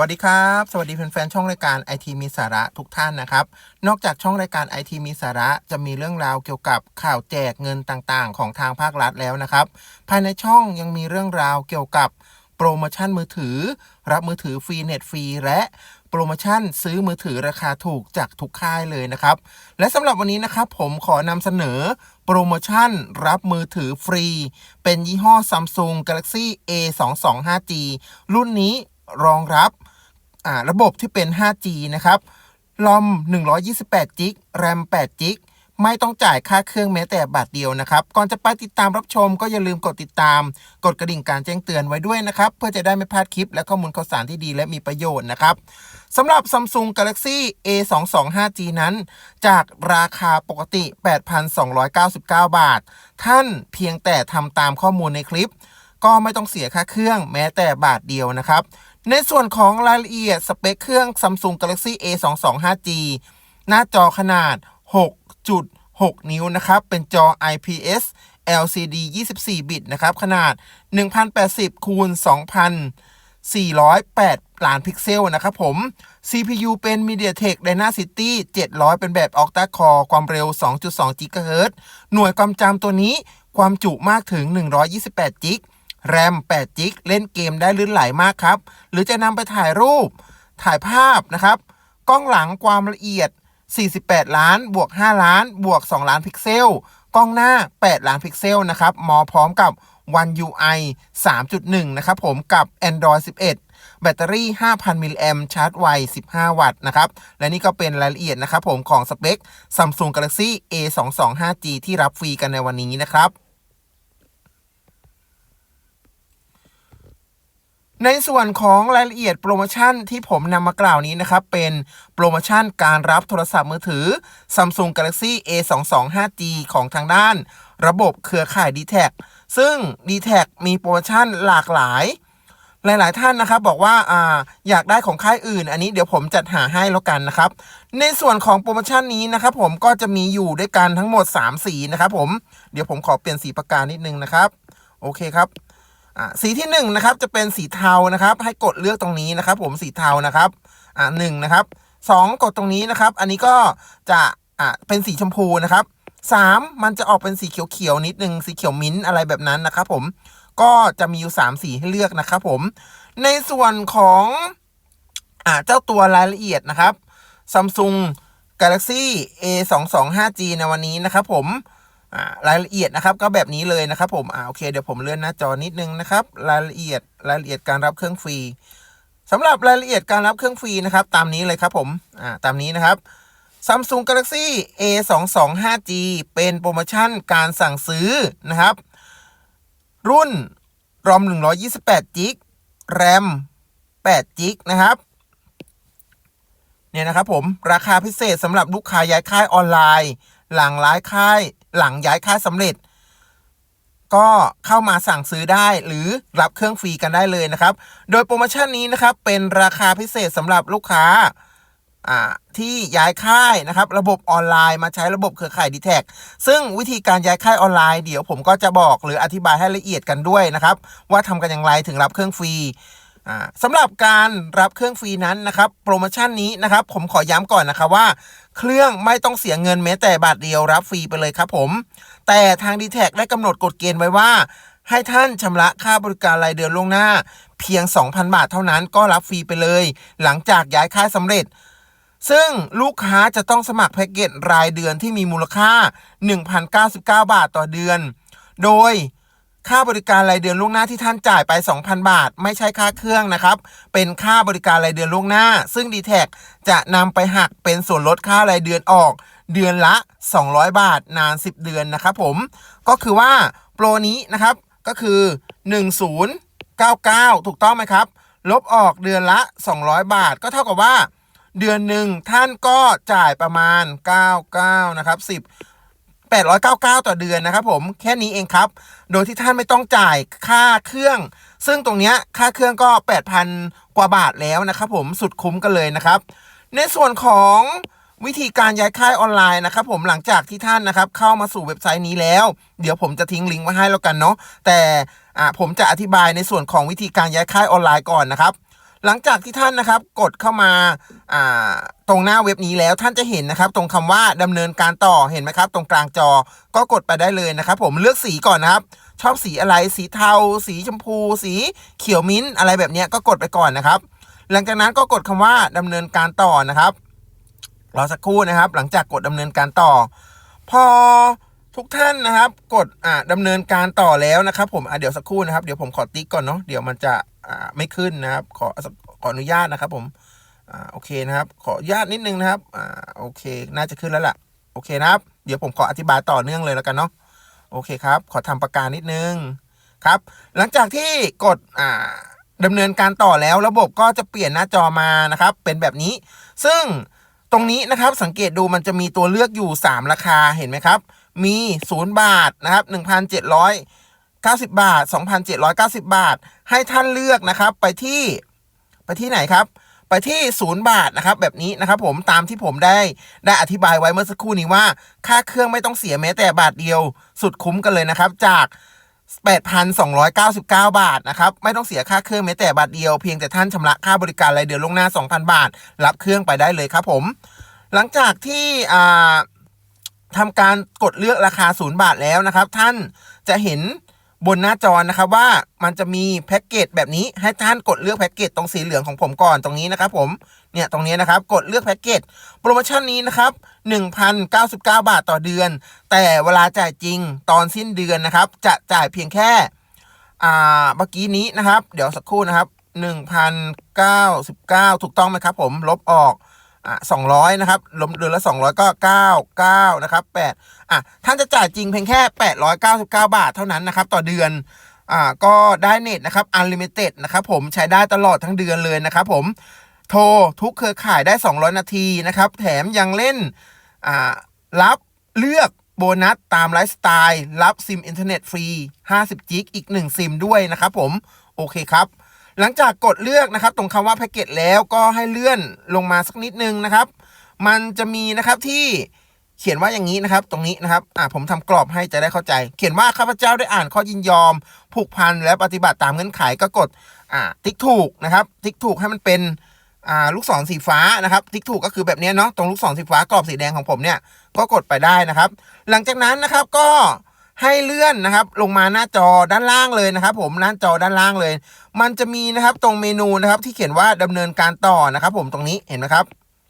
วัสดีครับ สวัสดีแฟนๆช่องรายการไอทีมีสาระทุกท่านนะครับ นอกจากช่องรายการไอทีมีสาระจะมีเรื่องราวเกี่ยวกับข่าวแจกเงินต่างๆ ของทางภาครัฐแล้วนะครับ ภายในช่องยังมีเรื่องราวเกี่ยวกับโปรโมชั่นมือถือ รับมือถือฟรีเน็ตฟรีและโปรโมชั่นซื้อมือถือราคาถูกจากทุกค่ายเลยนะครับ และสำหรับวันนี้นะครับผมขอนำเสนอโปรโมชั่นรับมือถือฟรี เป็นยี่ห้อ Samsung Galaxy A225G รุ่นนี้ รองรับระบบที่เป็น 5G นะครับลอม 128 จิก แรม 8 จิก ไม่ต้องจ่ายค่าเครื่องแม้แต่บาทเดียวนะครับ ก่อนจะไปติดตามรับชมก็อย่าลืมกดติดตาม กดกระดิ่งการแจ้งเตือนไว้ด้วยนะครับ เพื่อจะได้ไม่พลาดคลิปและข้อมูลข่าวสารที่ดีและมีประโยชน์นะครับสำหรับ Samsung Galaxy A225G นั้น จากราคาปกติ 8,299 บาท ท่านเพียงแต่ทำตามข้อมูลในคลิป ก็ไม่ต้องเสียค่าเครื่องแม้แต่บาทเดียวนะครับ ในส่วนของรายละเอียดสเปคเครื่อง Samsung Galaxy A225G หน้าจอขนาด 6.6 นิ้วนะครับ เป็นจอ IPS LCD 24 บิตนะครับ ขนาด 1080คูณ2,408 ล้านพิกเซลนะครับผม CPU เป็น MediaTek Dimensity 700 เป็นแบบ Octa Core ความเร็ว 2.2 GHz หน่วยความจำตัวนี้ความจุมากถึง 128จิก แรม 8 จิก เล่นเกมได้ลื่นไหลมากครับ หรือจะนำไปถ่ายรูป ถ่ายภาพนะครับ กล้องหลังความละเอียด 48 ล้าน บวก 5 ล้าน บวก 2 ล้านพิกเซล กล้องหน้า 8 ล้านพิกเซลนะครับ มอพร้อมกับ One UI 3.1 นะครับผมกับ Android 11 แบตเตอรี่ 5,000 มิลลิแอมชาร์จไว 15 วัตต์นะครับ และนี่ก็เป็นรายละเอียดนะครับผมของสเปค Samsung Galaxy A225G ที่รับฟรีกันในวันนี้นะครับ ในส่วนของรายละเอียดโปรโมชั่นที่ผมนำมากล่าวนี้นะครับ เป็นโปรโมชั่นการรับโทรศัพท์มือถือ Samsung Galaxy A225G ของทางด้าน ระบบเครือข่าย d t แทซึ่ง d t แทมีโปรโมชั่นหลากหลาย หลาย ๆ ท่านนะครับบอกว่าอ่าอยากได้ของค่ายอื่น อันนี้เดี๋ยวผมจัดหาให้แล้วกันนะครับ ในส่วนของโปรโมชั่นนี้นะครับผมก็จะมีอยู่ด้วยกันทั้งหมด 3 สีนะครับผมเดี๋ยวผมขอเปลี่ยนสีปากกานิดนึงนะครับ โอเคครับ สีที่1นนะครับจะเป็นสีเทานะครับ ให้กดเลือกตรงนี้นะครับ ผมสีเทานะครับอ่าหนึ่งนะครับสองกดตรงนี้นะครับ อันนี้ก็จะอ่าเป็นสีชมพูนะครับสามมันจะออกเป็นสีเขียวๆนิดนึงสีเขียวมิ้นท์อะไรแบบนั้นนะครับ ผมก็จะมีอยู่สามสีให้เลือกนะครับ ผม ในส่วนของอ่าเจ้าตัวรายละเอียดนะครับ Samsung Galaxy A225G ในวันนี้นะครับ ผม รายละเอียดนะครับก็แบบนี้เลยนะครับผมอ่าโอเคเดี๋ยวผมเลื่อนหน้าจอนิดนึงนะครับ รายละเอียดรายละเอียดการรับเครื่องฟรีสำหรับรายละเอียดการรับเครื่องฟรีนะครับ ตามนี้เลยครับผมอ่าตามนี้นะครับ Samsung Galaxy A225G เป็นโปรโมชั่นการสั่งซื้อนะครับ รุ่นรอม128จิกแรม8จิกนะครับเนี่ยนะครับผมราคาพิเศษสำหรับลูกค้าย้ายค่ายออนไลน์ หลังย้ายค่าย หลังย้ายค่ายสำเร็จ ก็เข้ามาสั่งซื้อได้หรือรับเครื่องฟรีกันได้เลยนะครับ โดยโปรโมชั่นนี้นะครับเป็นราคาพิเศษสำหรับลูกค้าอ่าที่ย้ายค่ายนะครับ ระบบออนไลน์มาใช้ระบบเครือข่าย d t แทซึ่งวิธีการย้ายค่ายออนไลน์เดี๋ยวผมก็จะบอกหรืออธิบายให้ละเอียดกันด้วยนะครับ ว่าทำกันอย่างไรถึงรับเครื่องฟรีอ่าสำหรับการรับเครื่องฟรีนั้นนะครับ โปรโมชั่นนี้นะครับ ผมขอย้ำก่อนนะครับว่า เครื่องไม่ต้องเสียเงินแม้แต่บาทเดียวรับฟรีไปเลยครับผม แต่ทาง d t แทได้กำหนดกฎเกณฑ์ไว้ว่า ให้ท่านชำระค่าบริการรายเดือนล่วงหน้า เพียง 2,000 บาทเท่านั้นก็รับฟรีไปเลย หลังจากย้ายค่ายสำเร็จซึ่งลูกค้าจะต้องสมัครแพ็กเกจรายเดือนที่มีมูลค่า 1,099 บาทต่อเดือน โดย ค่าบริการรายเดือนล่วงหน้าที่ท่านจ่ายไป 2,000 บาท ไม่ใช่ค่าเครื่องนะครับ เป็นค่าบริการรายเดือนล่วงหน้า ซึ่ง d t แทจะนำไปหักเป็นส่วนลดค่ารายเดือนออก เดือนละ 200 บาทนาน 10 เดือนนะครับผมก็คือว่าโปรนี้นะครับก็คือ 1099 ถูกต้องไหมครับ ลบออกเดือนละ 200 บาท ก็เท่ากับว่า เดือนหนึ่งท่านก็จ่ายประมาณ 99 นะครับ 10 899 ต่อเดือนนะครับผมแค่นี้เองครับ โดยที่ท่านไม่ต้องจ่ายค่าเครื่อง ซึ่งตรงนี้ค่าเครื่องก็ 8,000 กว่าบาทแล้วนะครับผมสุดคุ้มกันเลยนะครับ ในส่วนของวิธีการย้ายค่ายออนไลน์นะครับผมหลังจากที่ท่านนะครับเข้ามาสู่เว็บไซต์นี้แล้ว เดี๋ยวผมจะทิ้งลิงก์ไว้ให้แล้วกันเนาะแต่ผมจะอธิบายในส่วนของวิธีการย้ายค่ายออนไลน์ก่อนนะครับ หลังจากที่ท่านนะครับกดเข้ามาาตรงหน้าเว็บนี้แล้วท่านจะเห็นนะครับ ตรงคำว่าดำเนินการต่อเห็นไหมครับ ตรงกลางจอก็กดไปได้เลยนะครับ ผมเลือกสีก่อนนะครับ ชอบสีอะไรสีเทา สีชมพู สีเขียวมิ้นท์อะไรแบบนี้ก็กดไปก่อนนะครับ หลังจากนั้นก็กดคำว่าดำเนินการต่อนะครับรอสักครู่นะครับ หลังจากกดดำเนินการต่อ พอทุกท่านนะครับ กดอ่าดำเนินการต่อแล้วนะครับ ผมอะเดี๋ยวสักครู่นะครับ เดี๋ยวผมขอติ๊กก่อนเนาะเดี๋ยวมันจะ ไม่ขึ้นนะครับ ขอขออนุญาตนะครับผมอ่าโอเคนะครับ ขออนุญาตนิดนึงนะครับอ่าโอเค น่าจะขึ้นแล้วล่ะ โอเคนะครับ เดี๋ยวผมขออธิบายต่อเนื่องเลยแล้วกันเนาะโอเคครับ ขอทำประการนิดนึงครับ หลังจากที่กดอ่าดำเนินการต่อแล้วระบบก็จะเปลี่ยนหน้าจอมานะครับ เป็นแบบนี้ ซึ่งตรงนี้นะครับสังเกตดูมันจะมีตัวเลือกอยู่ 3 ราคาเห็นไหมครับ มี 0 บาทนะครับ 1,790 บาท 2,790 บาท ให้ท่านเลือกนะครับ ไปที่ไปที่ไหนครับ ไปที่0บาทนะครับ แบบนี้นะครับ ผมตามที่ผมได้ได้อธิบายไว้เมื่อสักครู่นี้ว่า ค่าเครื่องไม่ต้องเสียแม้แต่บาทเดียว สุดคุ้มกันเลยนะครับ จาก8,299 บาทนะครับ ไม่ต้องเสียค่าเครื่องแม้แต่บาทเดียว เพียงแต่ท่านชำระค่าบริการรายเดือนล่วงหน้า 2,000 บาท รับเครื่องไปได้เลยครับผม หลังจากที่อ่าทำการกดเลือกราคา 0 บาทแล้วนะครับ ท่านจะเห็น บนหน้าจอนะครับว่ามันจะมีแพ็กเกจแบบนี้ให้ท่านกดเลือกแพ็กเกจตรงสีเหลืองของผมก่อนตรงนี้นะครับผมเนี่ยตรงนี้นะครับกดเลือกแพ็กเกจโปรโมชั่นนี้นะครับ1,099 บาทต่อเดือน แต่เวลาจ่ายจริงตอนสิ้นเดือนนะครับ จะจ่ายเพียงแค่อ่าเมื่อกี้นี้นะครับ เดี๋ยวสักครู่นะครับ1,099 ถูกต้องไหมครับผมลบออกอะสองร้อยนะครับรวมเดือนละสองร้อยก็เก้าเก้านะครับแปด อะท่านจะจ่ายจริงเพียงแค่แปดร้อยเก้าสิบเก้าบาทเท่านั้นนะครับต่อเดือนอ่าก็ได้เน็ตนะครับ unlimited นะครับผมใช้ได้ตลอดทั้งเดือนเลยนะครับผมโทรทุกเครือข่ายได้ 200 นาทีนะครับ แถมยังเล่นอ่ารับเลือกโบนัสตามไลฟ์สไตล์รับซิมอินเทอร์เน็ตฟรี 50 จิกอีก 1 ซิมด้วยนะครับผม โอเคครับ หลังจากกดเลือกนะครับ ตรงคำว่าแพ็กเกจแล้วก็ให้เลื่อนลงมาสักนิดนึงนะครับ มันจะมีนะครับที่ เขียนว่าอย่างนี้นะครับ ตรงนี้นะครับอ่าผมทำกรอบให้จะได้เข้าใจ เขียนว่าข้าพเจ้าได้อ่านข้อยินยอม ผูกพันและปฏิบัติตามเงื่อนไขก็กดอ่าติ๊กถูกนะครับ ติ๊กถูกให้มันเป็นอ่าลูกศรสีฟ้านะครับ ติ๊กถูกก็คือแบบนี้เนาะตรงลูกศรสีฟ้ากรอบสีแดงของผมเนี่ยก็กดไปได้นะครับ หลังจากนั้นนะครับก็ให้เลื่อนนะครับลงมาหน้าจอด้านล่างเลยนะครับ ผมหน้าจอด้านล่างเลย มันจะมีนะครับตรงเมนูนะครับที่เขียนว่าดำเนินการต่อนะครับ ผมตรงนี้เห็นไหมครับ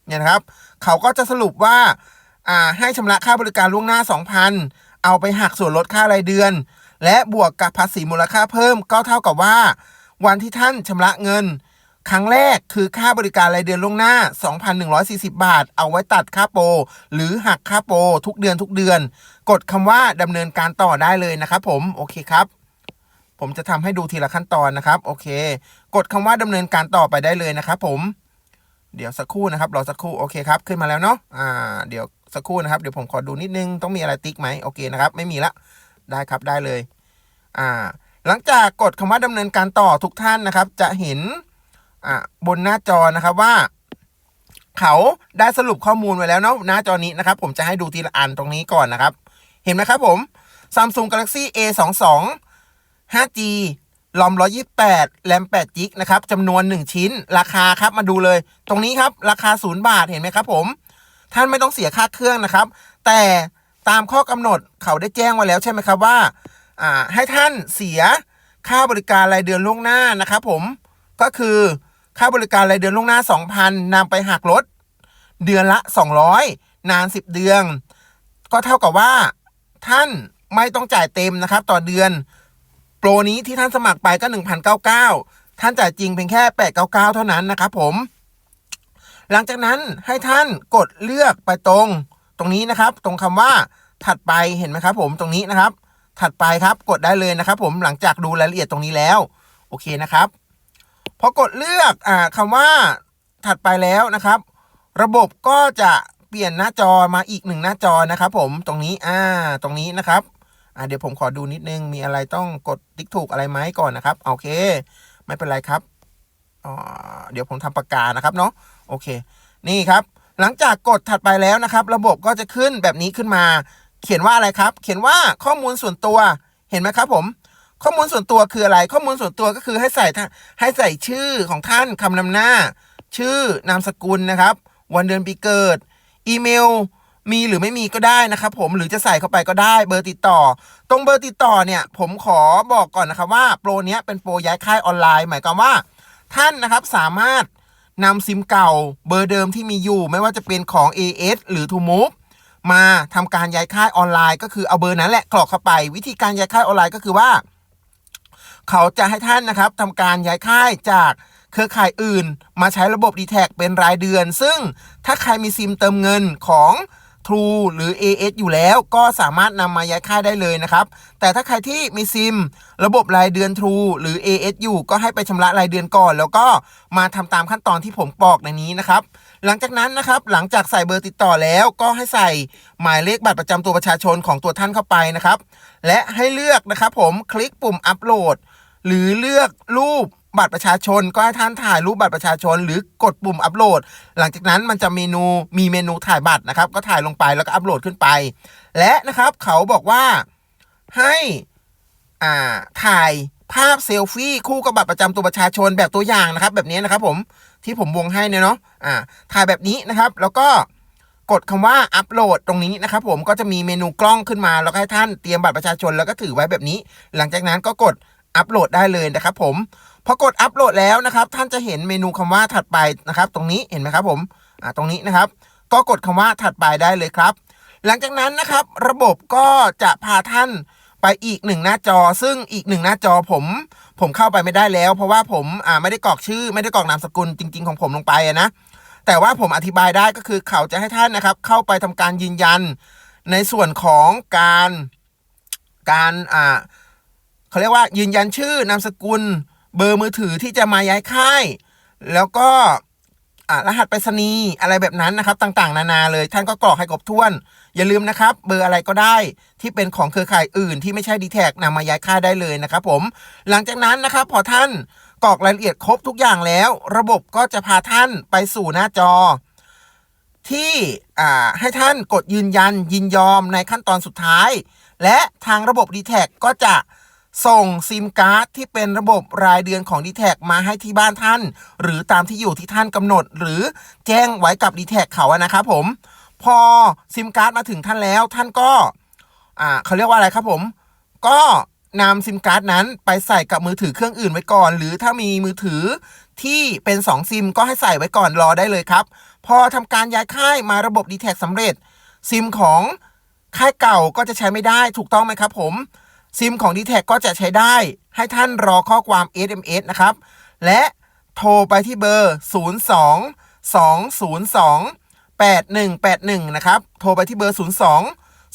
เนี่ยนะครับ เขาก็จะสรุปว่า อ่าให้ชำระค่าบริการล่วงหน้า 2,000 เอาไปหักส่วนลดค่ารายเดือน และบวกกับภาษีมูลค่าเพิ่มก็เท่ากับว่า วันที่ท่านชำระเงิน ครั้งแรกคือค่าบริการรายเดือนล่วงหน้า 2,140 บาท เอาไว้ตัดค่าโปรหรือหักค่าโปรทุกเดือนทุกเดือน กดคำว่าดำเนินการต่อได้เลยนะครับผมโอเคครับผมจะทำให้ดูทีละขั้นตอนนะครับ โอเค กดคำว่าดำเนินการต่อไปได้เลยนะครับผม เดี๋ยวสักครู่นะครับ รอสักครู่ โอเคครับ ขึ้นมาแล้วเนาะ อ่า เดี๋ยว สักครู่นะครับ เดี๋ยวผมขอดูนิดนึง ต้องมีอะไรติ๊กไหมโอเคนะครับ ไม่มีละ ได้ครับได้เลย อ่า หลังจากกดคำว่าดำเนินการต่อทุกท่านนะครับ จะเห็น อ่า บนหน้าจอนะครับว่า เขาได้สรุปข้อมูลไว้แล้วเนาะหน้าจอนี้นะครับ ผมจะให้ดูทีละอันตรงนี้ก่อนนะครับ เห็นไหมครับผม Samsung Galaxy A 2 2 5G ลอม 128 แรม8 g ิกนะครับจำนวน 1 ชิ้น ราคาครับ มาดูเลย ตรงนี้ครับ ราคา 0 บาท เห็นไหมครับผม ท่านไม่ต้องเสียค่าเครื่องนะครับ แต่ตามข้อกำหนดเขาได้แจ้งไว้แล้วใช่ไหมครับว่าให้ท่านเสียค่าบริการรายเดือนล่วงหน้านะครับผมก็คือค่าบริการรายเดือนล่วงหน้า 2,000นำไปหักลดเดือนละ 200 นาน 10 เดือน ก็เท่ากับว่า ท่านไม่ต้องจ่ายเต็มนะครับ ต่อเดือน โปรนี้ที่ท่านสมัครไปก็ 1,099 ท่านจ่ายจริงเพียงแค่ 899 เท่านั้นนะครับผม หลังจากนั้นให้ท่านกดเลือกไปตรง ตรงนี้นะครับ ตรงคำว่าถัดไปเห็นไหมครับ ผมตรงนี้นะครับ ถัดไปครับกดได้เลยนะครับ ผมหลังจากดูรายละเอียดตรงนี้แล้ว โอเคนะครับพอกดเลือกอ่าคำว่าถัดไปแล้วนะครับ ระบบก็จะเปลี่ยนหน้าจอมาอีกหนึ่งหน้าจอนะครับ ผมตรงนี้อ่าตรงนี้นะครับอ่าเดี๋ยวผมขอดูนิดนึงมีอะไรต้องกดติ๊กถูกอะไรไหมก่อนนะครับโอเค ไม่เป็นไรครับเดี๋ยวผมทำประกาศนะครับเนาะ โอเค นี่ครับ หลังจากกดถัดไปแล้วนะครับ ระบบก็จะขึ้นแบบนี้ขึ้นมา เขียนว่าอะไรครับ เขียนว่าข้อมูลส่วนตัวเห็นไหมครับผม ข้อมูลส่วนตัวคืออะไร ข้อมูลส่วนตัวก็คือให้ใส่ให้ใส่ชื่อของท่านคำนำหน้า ชื่อนามสกุลนะครับ วันเดือนปีเกิด อีเมลมีหรือไม่มีก็ได้นะครับ ผมหรือจะใส่เข้าไปก็ได้เบอร์ติดต่อ ตรงเบอร์ติดต่อเนี่ย ผมขอบอกก่อนนะครับว่าโปรเนี้ยเป็นโปรย้ายค่ายออนไลน์ หมายความว่า ท่านนะครับสามารถ นำซิมเก่าเบอร์เดิมที่มีอยู่ ไม่ว่าจะเป็นของ AS หรือ t o m o v e มาทำการย้ายค่ายออนไลน์ ก็คือเอาเบอร์นั้นแหละกรอกเข้าไป วิธีการย้ายค่ายออนไลน์ก็คือว่า เขาจะให้ท่านนะครับทำการย้ายค่ายจากเครือข่ายอื่น มาใช้ระบบ d t แทเป็นรายเดือน ซึ่งถ้าใครมีซิมเติมเงินของ True หรือ AS อยู่แล้วก็สามารถนำมาย้ายค่ายได้เลยนะครับ แต่ถ้าใครที่มีซิม ระบบรายเดือน True หรือ AS อยู่ก็ให้ไปชำระรายเดือนก่อน แล้วก็มาทำตามขั้นตอนที่ผมบอกในนี้นะครับ หลังจากนั้นนะครับหลังจากใส่เบอร์ติดต่อแล้วก็ให้ใส่หมายเลขบัตรประจำตัวประชาชนของตัวท่านเข้าไปนะครับ และให้เลือกนะครับผมคลิกปุ่มอัปโหลดหรือเลือกรูป บัตรประชาชนก็ให้ท่านถ่ายรูปบัตรประชาชน หรือกดปุ่มอัปโหลด หลังจากนั้นมันจะเมนูมีเมนูถ่ายบัตรนะครับ ก็ถ่ายลงไปแล้วก็อัปโหลดขึ้นไป และนะครับเขาบอกว่าให้อ่าถ่ายภาพเซลฟี่คู่กับบัตรประจำตัวประชาชนแบบตัวอย่างนะครับ แบบนี้นะครับผมที่ผมวงให้เนี่ยเนาะอ่าถ่ายแบบนี้นะครับ แล้วก็กดคำว่าอัปโหลดตรงนี้นะครับ ผมก็จะมีเมนูกล้องขึ้นมา แล้วให้ท่านเตรียมบัตรประชาชนแล้วก็ถือไว้แบบนี้ หลังจากนั้นก็กด อัปโหลดได้เลยนะครับผมพอกดอัปโหลดแล้วนะครับท่านจะเห็นเมนูคำว่าถัดไปนะครับ ตรงนี้เห็นไหมครับผมอ่าตรงนี้นะครับ ก็กดคำว่าถัดไปได้เลยครับ หลังจากนั้นนะครับ ระบบก็จะพาท่านไปอีกหนึ่งหน้าจอ ซึ่งอีกหนึ่งหน้าจอผม ผมเข้าไปไม่ได้แล้ว เพราะว่าผมอ่าไม่ได้กรอกชื่อ ไม่ได้กรอกนามสกุลจริง ๆ ของผมลงไปนะแต่ว่าผมอธิบายได้ก็คือเขาจะให้ท่านนะครับ เข้าไปทำการยืนยัน ในส่วนของการการอ่า เขาเรียกว่ายืนยันชื่อนามสกุล เบอร์มือถือที่จะมาย้ายค่าย แล้วก็รหัสไปรษณีย์อะไรแบบนั้นนะครับ ต่างๆ นานาเลยท่านก็กรอกให้ครบถ้วน อย่าลืมนะครับ เบอร์อะไรก็ได้ที่เป็นของเครือข่ายอื่นที่ไม่ใช่ดีแท็นำมาย้ายค่ายได้เลยนะครับผมหลังจากนั้นนะครับพอท่านกรอกรายละเอียดครบทุกอย่างแล้ว ระบบก็จะพาท่านไปสู่หน้าจอ ที่ให้ท่านกดยืนยันยินยอมในขั้นตอนสุดท้าย และทางระบบ d t แทก็จะ ส่งซิมการ์ดที่เป็นระบบรายเดือนของ d t แทมาให้ที่บ้านท่าน หรือตามที่อยู่ที่ท่านกำหนด หรือแจ้งไว้กับ d t แทเขาอะนะครับผม พอซิมการ์ดมาถึงท่านแล้วท่านก็อ่าเขาเรียกว่าอะไรครับผม ก็นำซิมการ์ดนั้นไปใส่กับมือถือเครื่องอื่นไว้ก่อน หรือถ้ามีมือถือที่เป็น2ซิมก็ให้ใส่ไว้ก่อนรอได้เลยครับ พอทำการย้ายค่ายมาระบบ d t แทสำเร็จ ซิมของค่ายเก่าก็จะใช้ไม่ได้ถูกต้องไหมครับผม ซิมของ d t แทก็จะใช้ได้ ให้ท่านรอข้อความ SMS นะครับ และโทรไปที่เบอร์ 02 202 8181 นะครับ โทรไปที่เบอร์ 02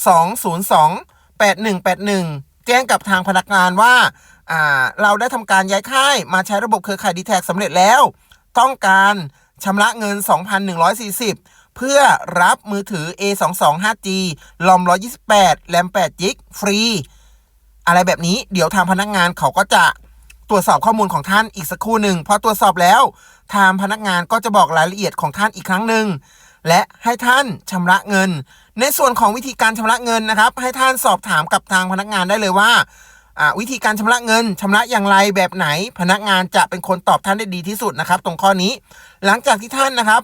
202 8181 แจ้งกับทางพนักงานว่าาเราได้ทำการย้ายค่ายมาใช้ระบบเครือข่าย d t แทสำเร็จแล้ว ต้องการชำระเงิน 2,140 เพื่อรับมือถือ A225G ลอม128 แรม8จิกฟรี อะไรแบบนี้เดี๋ยวทางพนักงานเขาก็จะตรวจสอบข้อมูลของท่านอีกสักครู่หนึ่งพอตรวจสอบแล้วทางพนักงานก็จะบอกรายละเอียดของท่านอีกครั้งหนึ่งและให้ท่านชำระเงิน ในส่วนของวิธีการชำระเงินนะครับ ให้ท่านสอบถามกับทางพนักงานได้เลยว่าวิธีการชำระเงินชำระอย่างไรแบบไหน พนักงานจะเป็นคนตอบท่านได้ดีที่สุดนะครับ ตรงข้อนี้ หลังจากที่ท่านนะครับ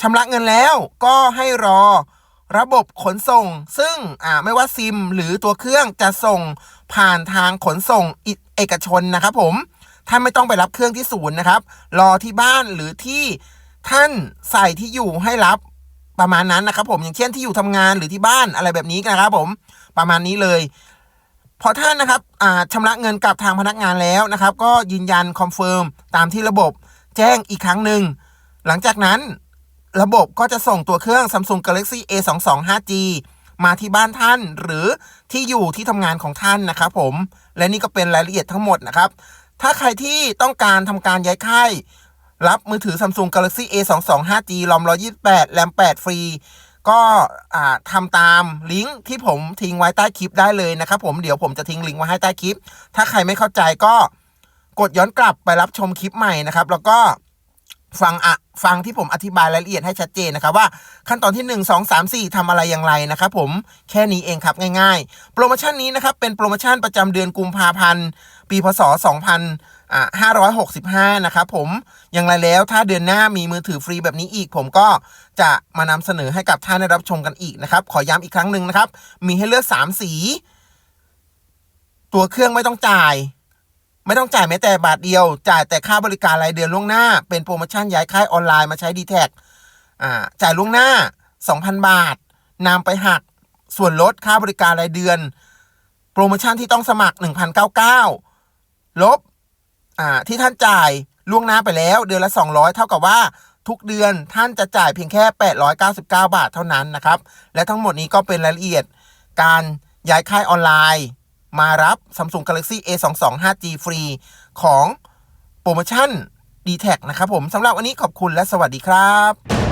ชำระเงินแล้วก็ให้รอระบบขนส่ง ซึ่งไม่ว่าซิมหรือตัวเครื่องจะส่ง ผ่านทางขนส่งเอกชนนะครับผมท่านไม่ต้องไปรับเครื่องที่ศูนย์นะครับ รอที่บ้านหรือที่ท่านใส่ที่อยู่ให้รับประมาณนั้นนะครับ ผมอย่างเช่นที่อยู่ทำงานหรือที่บ้านอะไรแบบนี้นะครับ ผมประมาณนี้เลยพอท่านนะครับอ่าชำระเงินกับทางพนักงานแล้วนะครับ ก็ยืนยันคอนเฟิร์มตามที่ระบบแจ้งอีกครั้งหนึ่ง หลังจากนั้นระบบก็จะส่งตัวเครื่อง Samsung Galaxy A22 5G มาที่บ้านท่าน หรือที่อยู่ที่ทำงานของท่านนะครับผมและนี่ก็เป็นรายละเอียดทั้งหมดนะครับ ถ้าใครที่ต้องการทำการย้ายค่ายรับมือถือ Samsung Galaxy A22 5G ลอม128แรม8 ฟรี ก็อ่าทำตามลิงก์ที่ผมทิ้งไว้ใต้คลิปได้เลยนะครับผมเดี๋ยวผมจะทิ้งลิงก์ไว้ให้ใต้คลิป ถ้าใครไม่เข้าใจก็กดย้อนกลับไปรับชมคลิปใหม่นะครับ แล้วก็ ฟังอะฟังที่ผมอธิบายรายละเอียดให้ชัดเจนนะครับว่าขั้นตอนที่ 1 2 3 4ทำอะไรอย่างไรนะครับผมแค่นี้เองครับง่ายๆ โปรโมชั่นนี้นะครับเป็นโปรโมชั่นประจำเดือนกุมภาพันธ์ปีพศ 2565 นะครับผมอย่างไรแล้วถ้าเดือนหน้ามีมือถือฟรีแบบนี้อีก ผมก็จะมานำเสนอให้กับท่านได้รับชมกันอีกนะครับขอย้ำอีกครั้งหนึ่งนะครับ มีให้เลือก 3 สี ตัวเครื่องไม่ต้องจ่าย ไม่ต้องจ่ายแม้แต่บาทเดียว จ่ายแต่ค่าบริการรายเดือนล่วงหน้า เป็นโปรโมชั่นย้ายค่ายออนไลน์มาใช้ d t แทอ่าจ่ายล่วงหน้า 2,000 บาทนำไปหักส่วนลดค่าบริการรายเดือน โปรโมชั่นที่ต้องสมัคร 1,099 ลบอ่าที่ท่านจ่ายล่วงหน้าไปแล้ว เดือนละ 200 เท่ากับว่าทุกเดือนท่านจะจ่ายเพียงแค่ 899 บาทเท่านั้นนะครับ และทั้งหมดนี้ก็เป็นรายละเอียดการย้ายค่ายออนไลน์ มารับ Samsung Galaxy A22 5G ฟรีของโปรโมชั่น d t แทนะครับผมสำหรับวันนี้ขอบคุณและสวัสดีครับ